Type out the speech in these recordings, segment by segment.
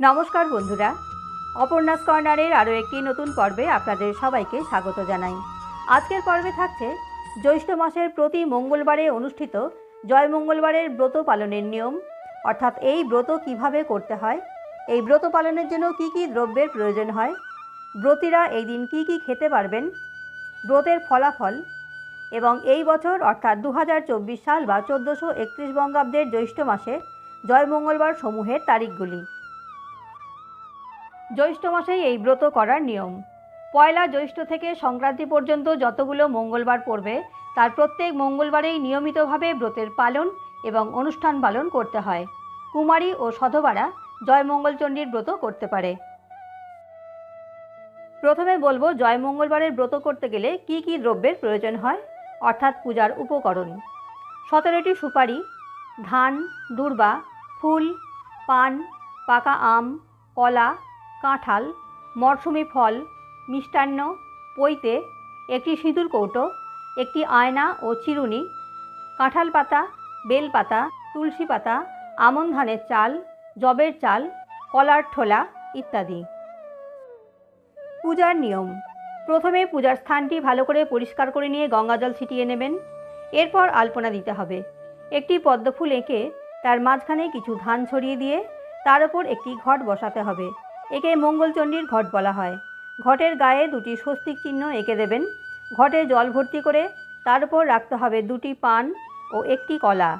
নমস্কার বন্ধুরা। অপর্ণাস কর্নারের আরও একটি নতুন পর্বে আপনাদের সবাইকে স্বাগত জানাই। আজকের পর্বে থাকছে জ্যৈষ্ঠ মাসের প্রতি মঙ্গলবারে অনুষ্ঠিত জয় মঙ্গলবারের ব্রত পালনের নিয়ম। অর্থাৎ এই ব্রত কীভাবে করতে হয়, এই ব্রত পালনের জন্য কি কি দ্রব্যের প্রয়োজন হয়, ব্রতীরা এই দিন কী কী খেতে পারবেন, ব্রতের ফলাফল এবং এই বছর অর্থাৎ দু হাজার চব্বিশ সাল বা চোদ্দোশো একত্রিশ বঙ্গাব্দের জ্যৈষ্ঠ মাসে জয় মঙ্গলবার সমূহের তারিখগুলি। জ্যৈষ্ঠ মাসেই এই ব্রত করার নিয়ম। পয়লা জ্যৈষ্ঠ থেকে সংক্রান্তি পর্যন্ত যতগুলো মঙ্গলবার পড়বে, তার প্রত্যেক মঙ্গলবারেই নিয়মিতভাবে ব্রতের পালন এবং অনুষ্ঠান পালন করতে হয়। কুমারী ও সধবারা জয়মঙ্গলচণ্ডীর ব্রত করতে পারে। প্রথমে বলব জয় মঙ্গলবারের ব্রত করতে গেলে কি কি দ্রব্যের প্রয়োজন হয়, অর্থাৎ পূজার উপকরণ। সতেরোটি সুপারি, ধান, দূর্বা, ফুল, পান, পাকা আম, কলা কাঁঠাল মরশুমি ফল, মিষ্টান্ন, পৈতে, একটি সিঁদুর কৌটো, একটি আয়না ও চিরুনি, কাঁঠাল পাতা, বেল পাতা, তুলসী পাতা, আমন ধানের চাল জবের চাল, কলার ঠোলা ইত্যাদি। পূজার নিয়ম। প্রথমে পূজার স্থানটি ভালো করে পরিষ্কার করে নিয়ে গঙ্গাজল ছিটিয়ে নেবেন। এরপর আলপনা দিতে হবে। একটি পদ্মফুল এঁকে তার মাঝখানে কিছু ধান ছড়িয়ে দিয়ে তার উপর একটি ঘট বসাতে হবে। একে মঙ্গলচণ্ডীর ঘট বলা হয়। ঘটের গায়ে দুটি স্বস্তিক চিহ্ন এঁকে দেবেন। ঘটে জল ভর্তি করে তার উপর রাখতে হবে দুটি পান ও একটি কলা।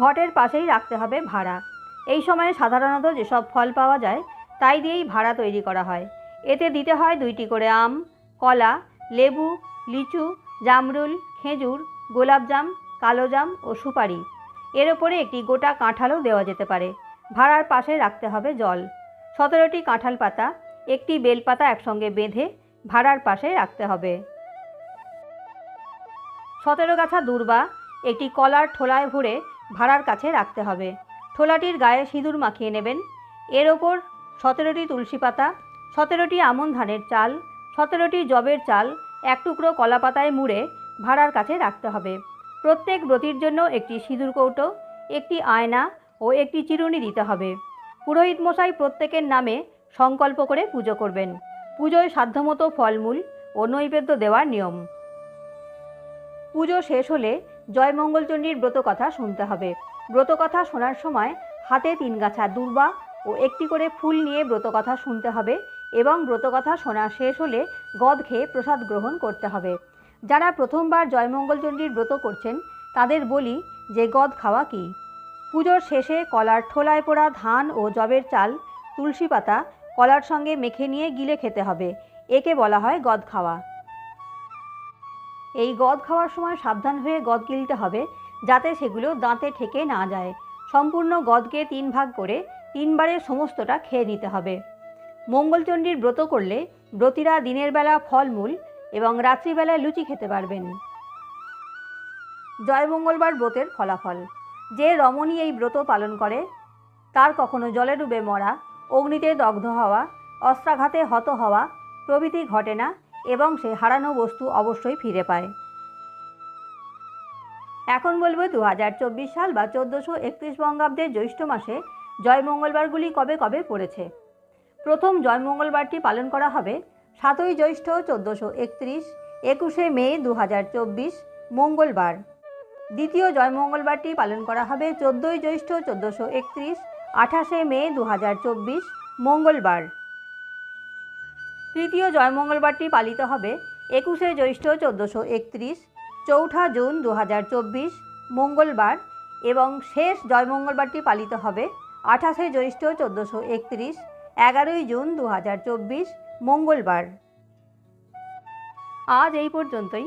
ঘটের পাশেই রাখতে হবে ভাড়া। এই সময়ে সাধারণত যেসব ফল পাওয়া যায়, তাই দিয়েই ভাড়া তৈরি করা হয়। এতে দিতে হয় দুইটি করে আম, কলা, লেবু, লিচু, জামরুল, খেজুর, গোলাপজাম, কালোজাম ও সুপারি। এর ওপরে একটি গোটা কাঁঠালও দেওয়া যেতে পারে। ভাড়ার পাশে রাখতে হবে জল। সতেরোটি কাঁঠাল পাতা, একটি বেলপাতা একসঙ্গে বেঁধে ভাড়ার পাশে রাখতে হবে। সতেরো গাছা দূর্বা, একটি কলার ঠোলায় ভরে ভাড়ার কাছে রাখতে হবে। ঠোলাটির গায়ে সিঁদুর মাখিয়ে নেবেন। এর ওপর সতেরোটি তুলসী পাতা, সতেরোটি আমন ধানের চাল, সতেরোটি জবের চাল, এক টুকরো কলা পাতায় মুড়ে ভাড়ার কাছে রাখতে হবে। প্রত্যেক ব্রতির জন্য একটি সিঁদুর কৌটো, একটি আয়না ও একটি চিরুনি দিতে হবে। পুরোহিত মশাই প্রত্যেকের নামে সংকল্প করে পুজো করবেন। পুজোয় সাধ্যমতো ফলমূল ও নৈবেদ্য দেওয়ার নিয়ম। পুজো শেষ হলে জয়মঙ্গলচণ্ডীর ব্রতকথা শুনতে হবে। ব্রতকথা শোনার সময় হাতে তিন গাছা দুর্বা ও একটি করে ফুল নিয়ে ব্রতকথা শুনতে হবে এবং ব্রতকথা শোনা শেষ হলে গদ খেয়ে প্রসাদ গ্রহণ করতে হবে। যারা প্রথমবার জয়মঙ্গলচণ্ডীর ব্রত করছেন, তাদের বলি যে গদ খাওয়া কী? পুজোর শেষে কলার ঠোলায় পোড়া ধান ও জবের চাল, তুলসী পাতা কলার সঙ্গে মেখে নিয়ে গিলে খেতে হবে। একে বলা হয় গদ খাওয়া। এই গদ খাওয়ার সময় সাবধান হয়ে গদ গিলতে হবে, যাতে সেগুলো দাঁতে ঠেকে না যায়। সম্পূর্ণ গদকে তিন ভাগ করে তিনবারের সমস্তটা খেয়ে নিতে হবে। মঙ্গলচণ্ডীর ব্রত করলে ব্রতীরা দিনের বেলা ফলমূল এবং রাত্রিবেলায় লুচি খেতে পারবেন। জয় মঙ্গলবার ব্রতের ফলাফল। যে রমণী এই ব্রত পালন করে, তার কখনো জলে ডুবে মরা, অগ্নিতে দগ্ধ হওয়া, অস্ত্রাঘাতে হত হওয়া প্রভৃতি ঘটে না এবং সে হারানো বস্তু অবশ্যই ফিরে পায়। এখন বলব দু হাজার চব্বিশ সাল বা চোদ্দোশো একত্রিশ বঙ্গাব্দের জ্যৈষ্ঠ মাসে জয় মঙ্গলবারগুলি কবে কবে পড়েছে? প্রথম জয় মঙ্গলবারটি পালন করা হবে সাতই জ্যৈষ্ঠ চোদ্দোশো একত্রিশ, একুশে মে দু হাজার চব্বিশ, মঙ্গলবার। দ্বিতীয় জয় মঙ্গলবারটি পালন করা হবে চোদ্দোই জ্যৈষ্ঠ চোদ্দোশো একত্রিশ, আঠাশে মে দু হাজার চব্বিশ, মঙ্গলবার। তৃতীয় জয় মঙ্গলবারটি পালিত হবে একুশে জ্যৈষ্ঠ চোদ্দোশো একত্রিশ, চৌঠা জুন দু হাজার চব্বিশ, মঙ্গলবার এবং শেষ জয় মঙ্গলবারটি পালিত হবে আঠাশে জ্যৈষ্ঠ চোদ্দোশো একত্রিশ, এগারোই জুন দু হাজার চব্বিশ, মঙ্গলবার। আজ এই পর্যন্তই।